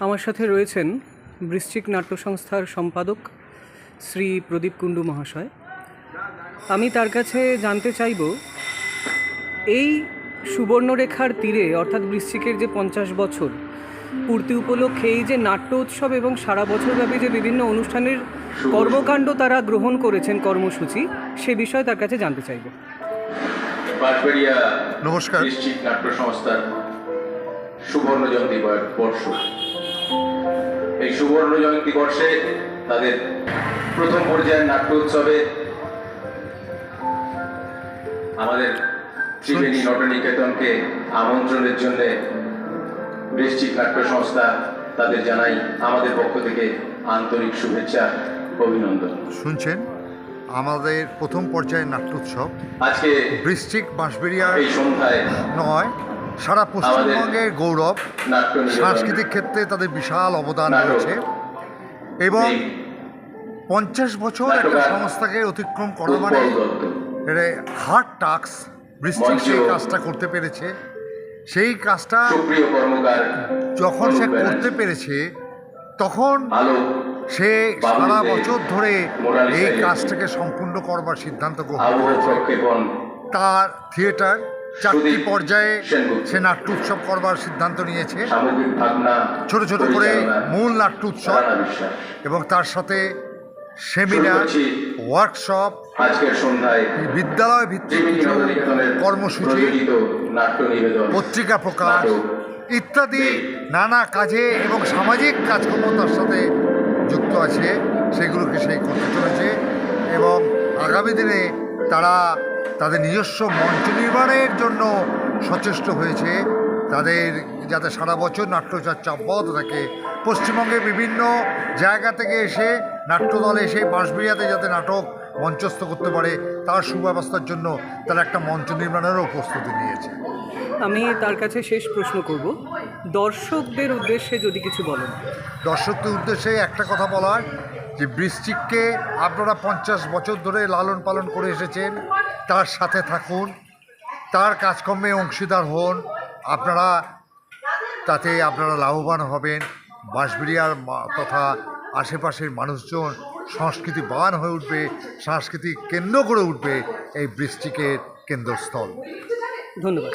আমার সাথে রয়েছেন বৃশ্চিক নাট্য সংস্থার সম্পাদক শ্রী প্রদীপ কুণ্ডু মহাশয়। আমি তার কাছে জানতে চাইব এই সুবর্ণরেখার তীরে অর্থাৎ বৃশ্চিকের যে পঞ্চাশ বছর পূর্তি উপলক্ষে এই যে নাট্য উৎসব এবং সারা বছরব্যাপী যে বিভিন্ন অনুষ্ঠানের কর্মকাণ্ড তারা গ্রহণ করেছেন কর্মসূচি সে বিষয়ে তার কাছে জানতে চাইব। নমস্কার। নাট্য সংস্থার সুবর্ণ জয়ন্তী বর্ষ। এই সুবর্ণ জয়ন্তী বর্ষে তাদের প্রথম পর্যায়ের নাট্য উৎসবে আমাদের ত্রিবেণী নটনিকেতনকে আমন্ত্রণের জন্য ডিস্ট্রিক্ট নাট্য সংস্থা তাদের জানাই আমাদের পক্ষ থেকে আন্তরিক শুভেচ্ছা অভিনন্দন। শুনছেন? আমাদের প্রথম পর্যায়ের নাট্যোৎসব আজকে বৃশ্চিক বাঁশবেরিয়ার এই সন্ধ্যায় নয় সারা পশ্চিমবঙ্গের গৌরব সাংস্কৃতিক ক্ষেত্রে তাদের বিশাল অবদান রয়েছে এবং পঞ্চাশ বছর একটা সংস্থাকে অতিক্রম করা মানে হার্ড টাক্স বৃষ্টিক সেই কাজটা করতে পেরেছে। সেই কাজটা যখন সে করতে পেরেছে তখন সে সারা বছর ধরে এই কাজটাকে সম্পূর্ণ করবার সিদ্ধান্ত গ্রহণ করেছে। তার থিয়েটার চারটি পর্যায়ে সে নাট্য উৎসব করবার সিদ্ধান্ত নিয়েছে। ছোট ছোট করে মূল নাট্য উৎসব এবং তার সাথে সেমিনার ওয়ার্কশপ বিদ্যালয় ভিত্তিক কিছু কর্মসূচি পত্রিকা প্রকাশ ইত্যাদি নানা কাজে এবং সামাজিক কাজকর্মতার সাথে যুক্ত আছে। সেগুলোকে সেই করতে চলেছে এবং আগামী দিনে তারা তাদের নিজস্ব মঞ্চ নির্মাণের জন্য সচেষ্ট হয়েছে। তাদের যাতে সারা বছর নাট্যচর্চা অব্যাহত থাকে। পশ্চিমবঙ্গের বিভিন্ন জায়গা থেকে এসে নাট্যদল এসে বাঁশবেড়িয়াতে যাতে নাটক মঞ্চস্থ করতে পারে তার সুব্যবস্থার জন্য তারা একটা মঞ্চ নির্মাণেরও প্রস্তুতি নিয়েছে। আমি তার কাছে শেষ প্রশ্ন করব। দর্শকদের উদ্দেশ্যে যদি কিছু বলেন। দর্শকদের উদ্দেশ্যে একটা কথা বলার যে বৃষ্টিককে আপনারা পঞ্চাশ বছর ধরে লালন পালন করে এসেছেন, তার সাথে থাকুন, তার কাজকর্মে অংশীদার হন, আপনারা তাতে আপনারা লাভবান হবেন। বাঁশবিড়িয়ার তথা আশেপাশের মানুষজন সংস্কৃতিবান হয়ে উঠবে, সাংস্কৃতিক কেন্দ্র করে উঠবে এই বৃষ্টিকের কেন্দ্রস্থল। ধন্যবাদ।